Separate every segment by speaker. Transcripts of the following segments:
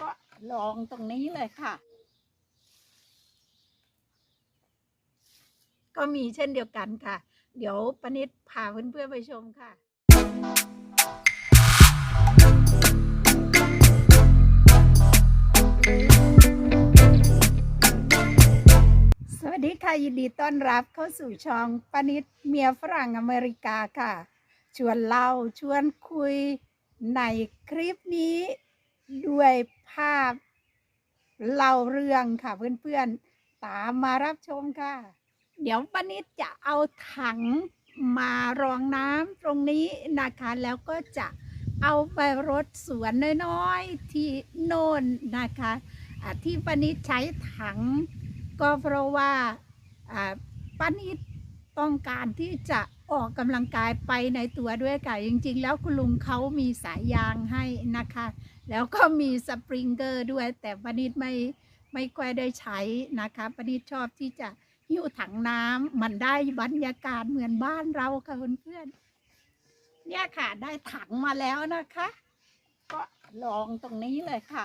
Speaker 1: ก็ลองตรงนี้เลยค่ะ ก็มีเช่นเดียวกันค่ะ เดี๋ยวปนิดพาเพื่อนๆไปชมค่ะสวัสดีค่ะ ยินดีต้อนรับเข้าสู่ช่องปนิดเมียฝรั่งอเมริกาค่ะ ชวนเล่าชวนคุยในคลิปนี้ด้วย ภาพเล่าเรื่องค่ะเพื่อนๆ ตามมารับชมค่ะ เดี๋ยวปนิดจะเอาถังมารองน้ำตรงนี้นะคะ แล้วก็จะเอาไปรดสวนน้อยๆ ที่โน่นนะคะะที่ปนิดใช้ถัง ก็เพราะว่าอ่าป้านิดต้องการที่จะออกกำลังกายไปในตัวด้วยค่ะ จริง ๆ แล้วคุณลุงเขามีสายยางให้นะคะ แล้วก็มีสปริงเกอร์ด้วย แต่ปนิดไม่ไม่ค่อยได้ใช้นะคะปนิดชอบที่จะหิ้วถังน้ำมันได้บรรยากาศเหมือนบ้านเราค่ะเพื่อนๆเนี่ยค่ะได้ถังมาแล้วนะคะ ก็ลองตรงนี้เลยค่ะ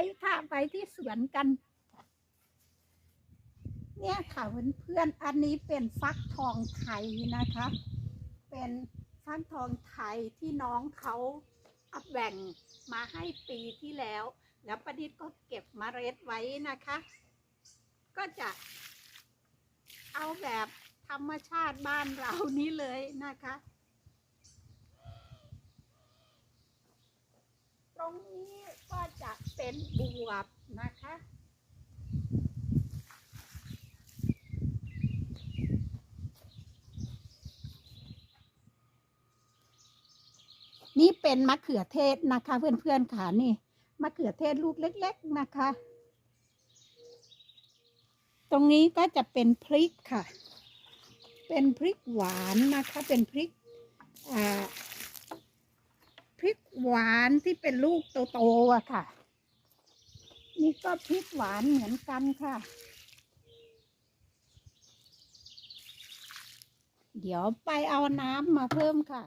Speaker 1: ไปค่ะไปที่สวนกัน เนี่ยค่ะเพื่อนๆอันนี้เป็นฟักทองไทยนะคะ เป็นฟักทองไทยที่น้องเขาอับแบ่งมาให้ปีที่แล้ว แล้วประดิษฐ์ก็เก็บมเมล็ดไว้นะคะ ก็จะเอาแบบธรรมชาติบ้านเรานี้เลยนะคะ ตรงนี้ก็จะเป็นบวบนะคะ นี่เป็นมะเขือเทศนะคะ เพื่อนๆค่ะนี่มะเขือเทศลูกเล็ก ๆนะคะ ตรงนี้ก็จะเป็นพริกค่ะ เป็นพริกหวานนะคะ เป็นพริกอ่า พริกหวานที่เป็นลูกโตๆอะค่ะ นี่ก็พริกหวานเหมือนกันค่ะ เดี๋ยวไปเอาน้ำมาเพิ่มค่ะ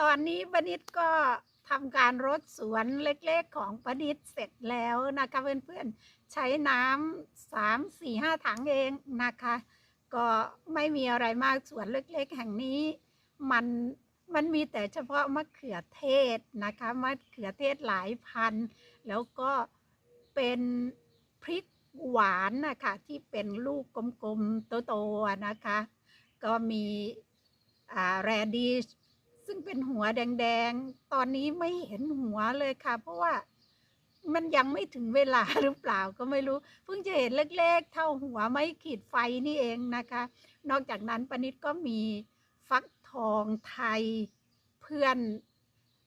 Speaker 1: ตอนนี้ปนิดก็ทำการรดสวนเล็กๆของปนิดเสร็จแล้วนะคะเพื่อนๆใช้น้ำสามสี่ห้าถังเองนะคะ ก็ไม่มีอะไรมากสวนเล็กๆ แห่งนี้ มันมันมีแต่เฉพาะมะเขือเทศนะคะมะเขือเทศหลายพันธุ์แล้วก็เป็นพริกหวานนะคะที่เป็นลูกกลมๆโตๆนะคะ ก็มีแรดิช ซึ่งเป็นหัวแดงๆ ตอนนี้ไม่เห็นหัวเลยค่ะ เพราะว่ามันยังไม่ถึงเวลาหรือเปล่าก็ไม่รู้ เพิ่งจะเห็นเล็กๆ เท่าหัวไม่ขีดไฟนี่เองนะคะ นอกจากนั้นปนิดก็มีฟักทองไทยเพื่อน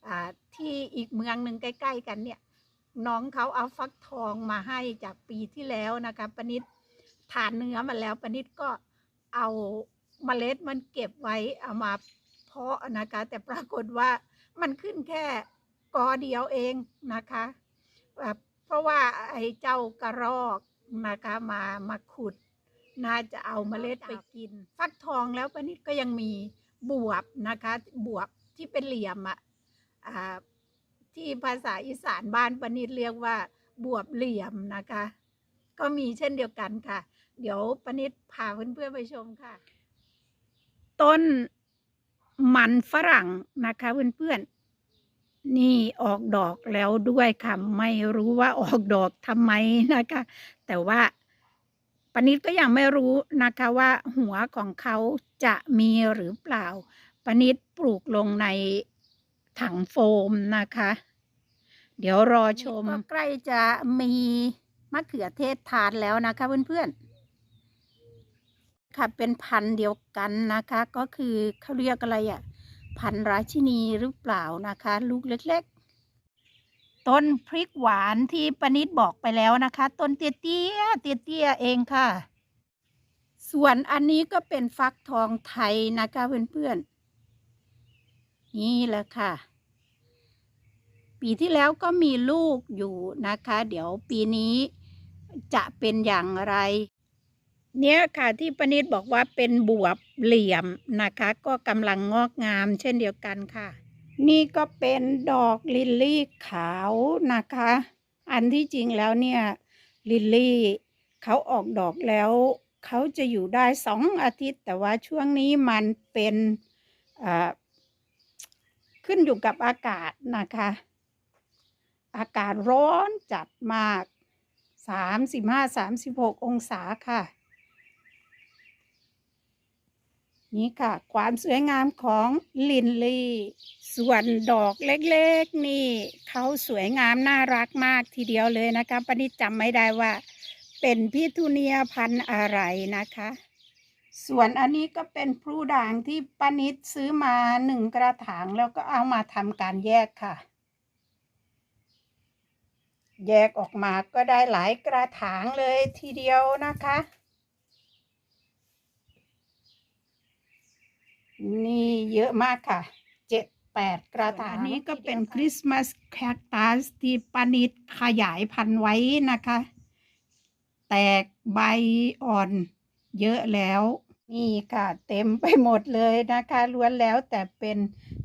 Speaker 1: อาที่อีกเมืองหนึ่งใกล้ ๆ กันเนี่ย น้องเขาเอาฟักทองมาให้จากปีที่แล้วนะคะปนิดทานเนื้อมาแล้วปนิดก็เอาเมล็ดมันเก็บไว้เอามาาะนะคะ แต่ปรากฏว่ามันขึ้นแค่กอเดียวเองนะคะแบบเพราะว่าไอ้เจ้ากระรอกนะคะมามาขุด น่าจะเอาเมล็ดไปกิน ฟักทองแล้วป้านิดก็ยังมีบวบนะคะ บวบที่เป็นเหลี่ยมอะ่ะอ่าที่ภาษาอีสานบ้านปนิดเรียกว่าบวบเหลี่ยมนะคะ ก็มีเช่นเดียวกันค่ะ เดี๋ยวปนิดพาเพื่อนๆไปชมค่ะ ต้น มันฝรั่งนะคะเพื่อนๆ นี่ออกดอกแล้วด้วยค่ะ ไม่รู้ว่าออกดอกทำไมนะคะ แต่ว่าปนิดก็ยังไม่รู้นะคะว่าหัวของเขาจะมีหรือเปล่าปนิดปลูกลงในถังโฟมนะคะ เดี๋ยวรอชม ก็ใกล้จะมีมะเขือเทศทานแล้วนะคะเพื่อนๆ ค่ะเป็นพันธุ์เดียวกันนะคะ ก็คือเขาเรียกอะไรอะพันธุ์ราชินีหรือเปล่านะคะ ลูกเล็กๆ ต้นพริกหวานที่ปนิดบอกไปแล้วนะคะ ต้นเตี้ยเตี้ยเตี้ยเตี้ยเองค่ะ ส่วนอันนี้ก็เป็นฟักทองไทยนะคะเพื่อนๆ นี่แหละค่ะ ปีที่แล้วก็มีลูกอยู่นะคะ เดี๋ยวปีนี้จะเป็นอย่างไร เนี่ยค่ะที่ปนิดบอกว่าเป็นบวบเหลี่ยมนะคะ ก็กำลังงอกงามเช่นเดียวกันค่ะ นี่ก็เป็นดอกลิลลี่ขาวนะคะ อันที่จริงแล้วเนี่ยลิลลี่เขาออกดอกแล้วเขาจะอยู่ได้สองอาทิตย์ แต่ว่าช่วงนี้มันเป็นขึ้นอยู่กับอากาศนะคะ อากาศร้อนจัดมากสามสิบห้าสามสิบหกองศาค่ะ นี่ค่ะ ความสวยงามของลินลี่ ส่วนดอกเล็กๆ นี่เขาสวยงามน่ารักมากทีเดียวเลยนะคะปนิดจำไม่ได้ว่า เป็นพิทูเนียพันธุ์อะไรนะคะ ส่วนอันนี้ก็เป็นพลูด่างที่ปนิดซื้อมาหนึ่งกระถางแล้วก็เอามาทำการแยกค่ะ แยกออกมาก็ได้หลายกระถางเลยทีเดียวนะคะ นี่เยอะมากค่ะเจ็ดแปดกระถางอันนี้ก็เป็นคริสต์มาสแคคตัสที่ปานิดขยายพันธุ์ไว้นะคะ แตกใบอ่อนเยอะแล้ว นี่ค่ะ เต็มไปหมดเลยนะคะล้วนแล้วแต่เป็น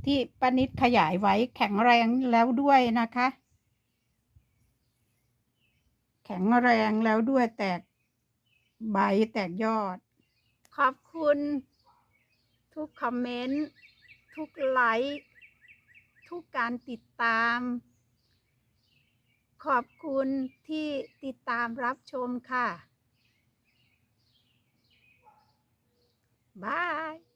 Speaker 1: ที่ปานิดขยายไว้แข็งแรงแล้วด้วยนะคะ แข็งแรงแล้วด้วยแตกใบแตกยอด ขอบคุณ ทุกคอมเมนต์ ทุกไลค์ ทุกการติดตาม ขอบคุณที่ติดตามรับชมค่ะ บาย